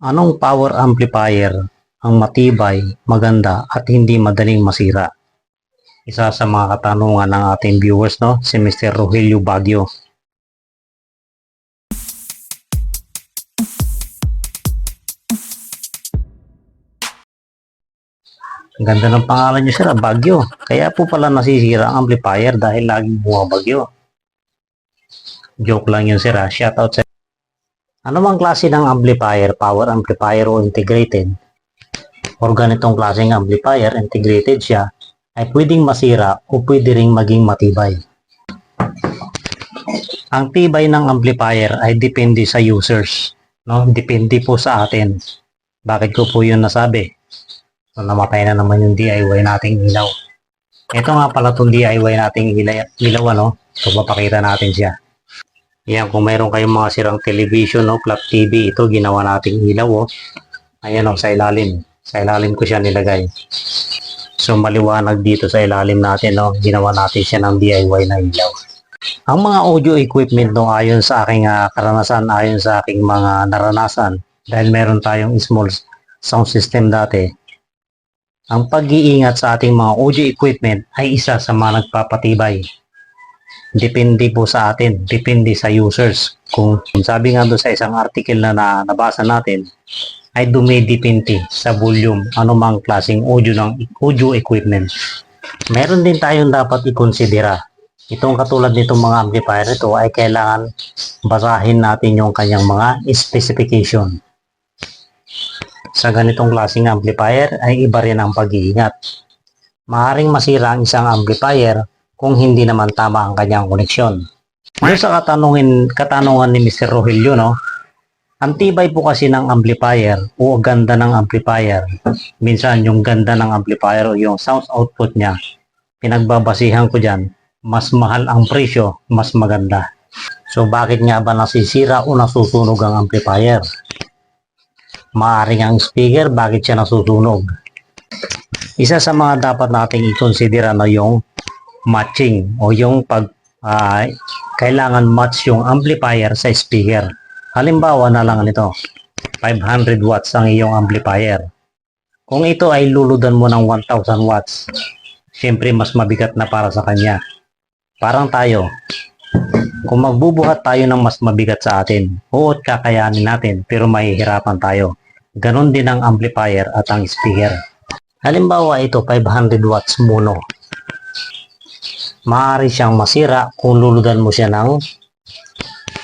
Anong power amplifier ang matibay, maganda at hindi madaling masira? Isa sa mga katanungan ng ating viewers, no? Si Mr. Rogelio. Ang ganda ng pangalan niyo, sir, ah, Bagyo. Kaya po pala nasisira ang amplifier dahil laging bumabagyo. Joke lang yun, sir. ah. Shoutout sa ano mang klase ng amplifier, power amplifier o integrated, or ganitong klaseng amplifier, integrated siya, ay pwedeng masira o pwede ring maging matibay. Ang tibay ng amplifier ay depende sa users. No? Depende po sa atin. Bakit ko po yun nasabi? So, namatay na naman yung DIY nating ilaw. Ito nga pala itong DIY nating ilaw, ilaw ano? So, papakita natin siya. Yan, kung mayroon kayong mga sirang television, no, flat TV, ito ginawa nating ilaw, oh. Ayan, oh, sa ilalim. Sa ilalim ko siya nilagay. So, maliwanag dito sa ilalim natin, no, ginawa natin siya ng DIY na ilaw. Ang mga audio equipment, no, ayon sa aking ah, karanasan, ayon sa aking mga naranasan, dahil meron tayong small sound system dati, ang pag-iingat sa ating mga audio equipment ay isa sa mga nagpapatibay depende po sa atin, depende sa users. Kung sabi nga doon sa isang article na, na nabasa natin, ay dumidepende sa volume, anumang klaseng audio ng audio equipment. Meron din tayong dapat ikonsidera. Itong katulad nitong mga amplifier ito ay kailangan basahin natin yung kanyang mga specification. Sa ganitong klaseng amplifier ay iba rin ang pag-iingat. Maaring masira ang isang amplifier kung hindi naman tama ang kanyang koneksyon. Doon sa katanungin, katanungan ni Mr. Rogelio, no? Ang tibay po kasi ng amplifier o ganda ng amplifier. Minsan yung ganda ng amplifier o yung sound output niya, pinagbabasihan ko dyan, mas mahal ang presyo, mas maganda. So bakit nga ba nasisira o nasusunog ang amplifier? Maaring ang speaker, bakit siya nasusunog? Isa sa mga dapat nating i-considera na yung matching o yung pag ah, kailangan match yung amplifier sa speaker. Halimbawa na lang nito, 500 watts ang iyong amplifier. Kung ito ay luludan mo ng 1000 watts, syempre mas mabigat na para sa kanya. Parang tayo, kung magbubuhat tayo ng mas mabigat sa atin, oo kakayanin natin pero mahihirapan tayo. Ganon din ang amplifier at ang speaker. Halimbawa ito 500 watts mono maaari siyang masira kung luludan mo siya ng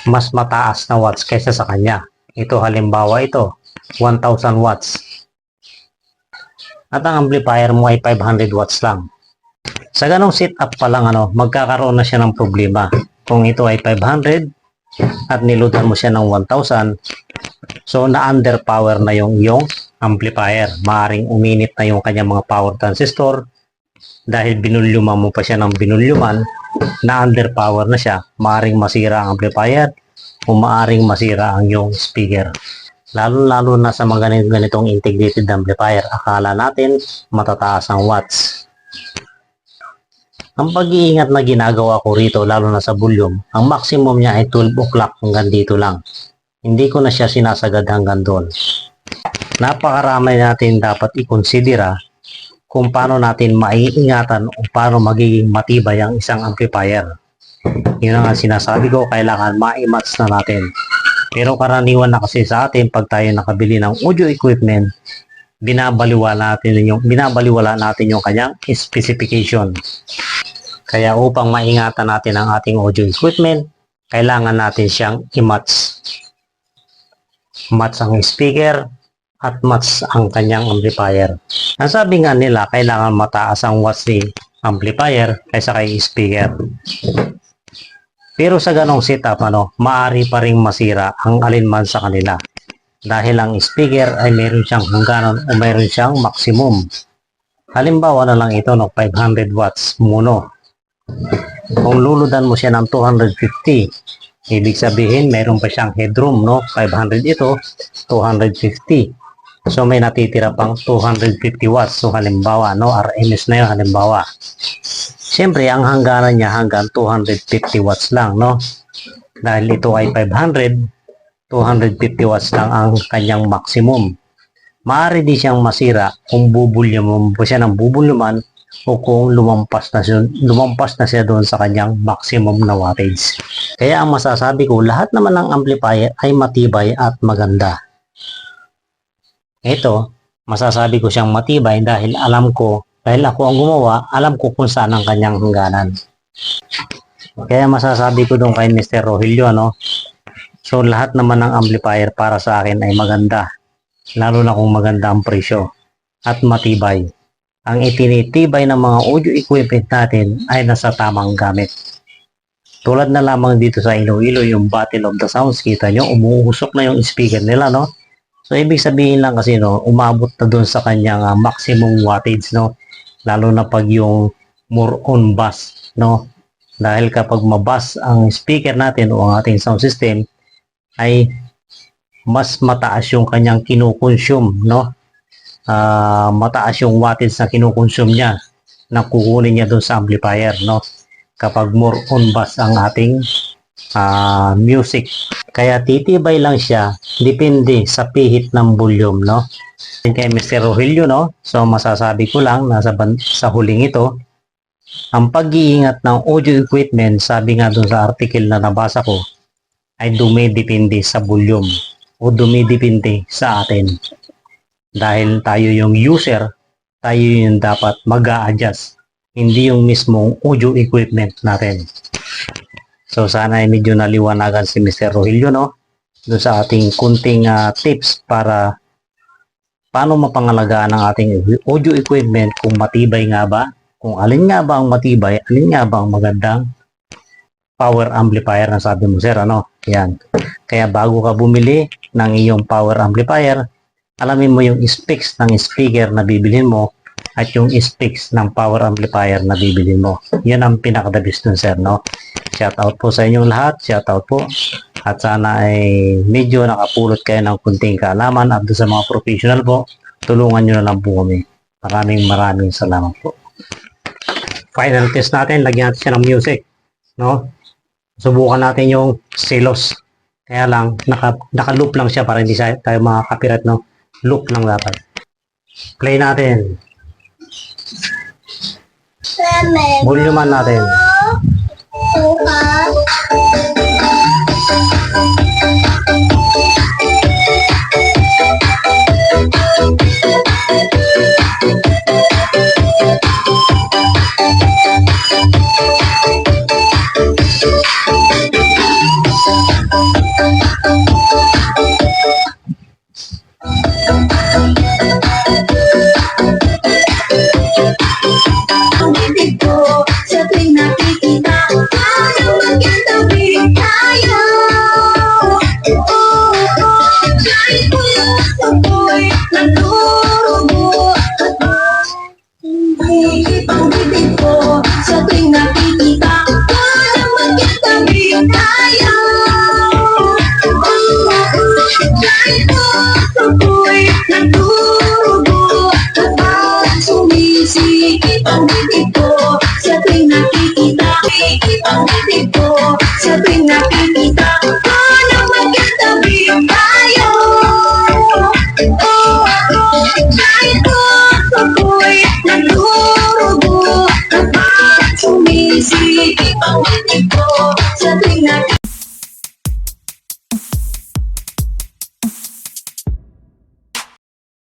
mas mataas na watts kaysa sa kanya. Ito halimbawa ito, 1000 watts. At ang amplifier mo ay 500 watts lang. Sa ganong setup pa lang ano, magkakaroon na siya ng problema. Kung ito ay 500 at niludan mo siya ng 1000, so na-underpower na yung iyong amplifier. Maaring uminit na yung kanyang mga power transistor, dahil binulyuman mo pa siya ng binulyuman, na underpower na siya, maaring masira ang amplifier o maaring masira ang yung speaker. Lalo-lalo na sa mga ganit- ganitong integrated amplifier, akala natin matataas ang watts. Ang pag-iingat na ginagawa ko rito, lalo na sa volume, ang maximum niya ay 12 o'clock hanggang dito lang. Hindi ko na siya sinasagad hanggang doon. Napakarami natin dapat ikonsidera kung paano natin maiingatan o paano magiging matibay ang isang amplifier. Yun ang sinasabi ko, kailangan ma-match na natin. Pero karaniwan na kasi sa atin, pag tayo nakabili ng audio equipment, binabaliwala natin yung binabaliwala natin yung kanyang specification. Kaya upang maingatan natin ang ating audio equipment, kailangan natin siyang i-match. Match ang speaker at match ang kanyang amplifier. Ang sabi nga nila, kailangan mataas ang watts ni amplifier kaysa kay speaker. Pero sa ganong setup, ano, maari pa ring masira ang alinman sa kanila. Dahil ang speaker ay meron siyang hangganan o meron siyang maximum. Halimbawa na lang ito, no, 500 watts mono. Kung luludan mo siya ng 250, ibig sabihin meron pa siyang headroom, no? 500 ito, 250. So may natitira pang 250 watts. So halimbawa, no, RMS na yun, halimbawa. Siyempre, ang hangganan niya hanggang 250 watts lang, no? Dahil ito ay 500, 250 watts lang ang kanyang maximum. Maaari din siyang masira kung bubulyaman po siya ng bubulyaman o kung lumampas na siya, lumampas na siya doon sa kanyang maximum na wattage. Kaya ang masasabi ko, lahat naman ng amplifier ay matibay at maganda. Ito, masasabi ko siyang matibay dahil alam ko, dahil ako ang gumawa, alam ko kung saan ang kanyang hangganan. Kaya masasabi ko doon kay Mr. Rogelio, ano, so lahat naman ng amplifier para sa akin ay maganda. Lalo na kung maganda ang presyo at matibay. Ang itinitibay ng mga audio equipment natin ay nasa tamang gamit. Tulad na lamang dito sa Iloilo, yung Battle of the Sounds, kita nyo, umuusok na yung speaker nila, no? So, ibig sabihin lang kasi, no, umabot na dun sa kanyang ah, maximum wattage, no? Lalo na pag yung more on bass, no? Dahil kapag mabas ang speaker natin o ang ating sound system, ay mas mataas yung kanyang kinukonsume, no? Ah, mataas yung wattage na kinukonsume niya na kukunin niya doon sa amplifier, no? Kapag more on bass ang ating ah, music. Kaya titibay lang siya, depende sa pihit ng volume, no? Yan kay Mr. Rogelio, no? So, masasabi ko lang, nasa sa huling ito, ang pag-iingat ng audio equipment, sabi nga doon sa article na nabasa ko, ay dumidepende sa volume o dumidepende sa atin. Dahil tayo yung user, tayo yung dapat mag adjust hindi yung mismong audio equipment natin. So sana ay medyo naliwanagan si Mr. Rogelio no doon sa ating kunting ah, tips para paano mapangalagaan ang ating audio equipment kung matibay nga ba, kung alin nga ba ang matibay, alin nga ba ang magandang power amplifier na sabi mo sir ano. Yan. Kaya bago ka bumili ng iyong power amplifier, alamin mo yung specs ng speaker na bibilhin mo at yung specs ng power amplifier na bibilhin mo. Yan ang pinaka-the best dun, sir, no? Shout out po sa inyong lahat. Shout out po. At sana ay medyo nakapulot kayo ng kunting kaalaman at sa mga professional po, tulungan nyo na lang po kami. Maraming maraming salamat po. Final test natin, lagyan natin siya ng music. No? Subukan natin yung silos. Kaya lang, naka, naka-loop lang siya para hindi tayo mga copyright, no? Loop lang dapat. Play natin. Volume natin. Ang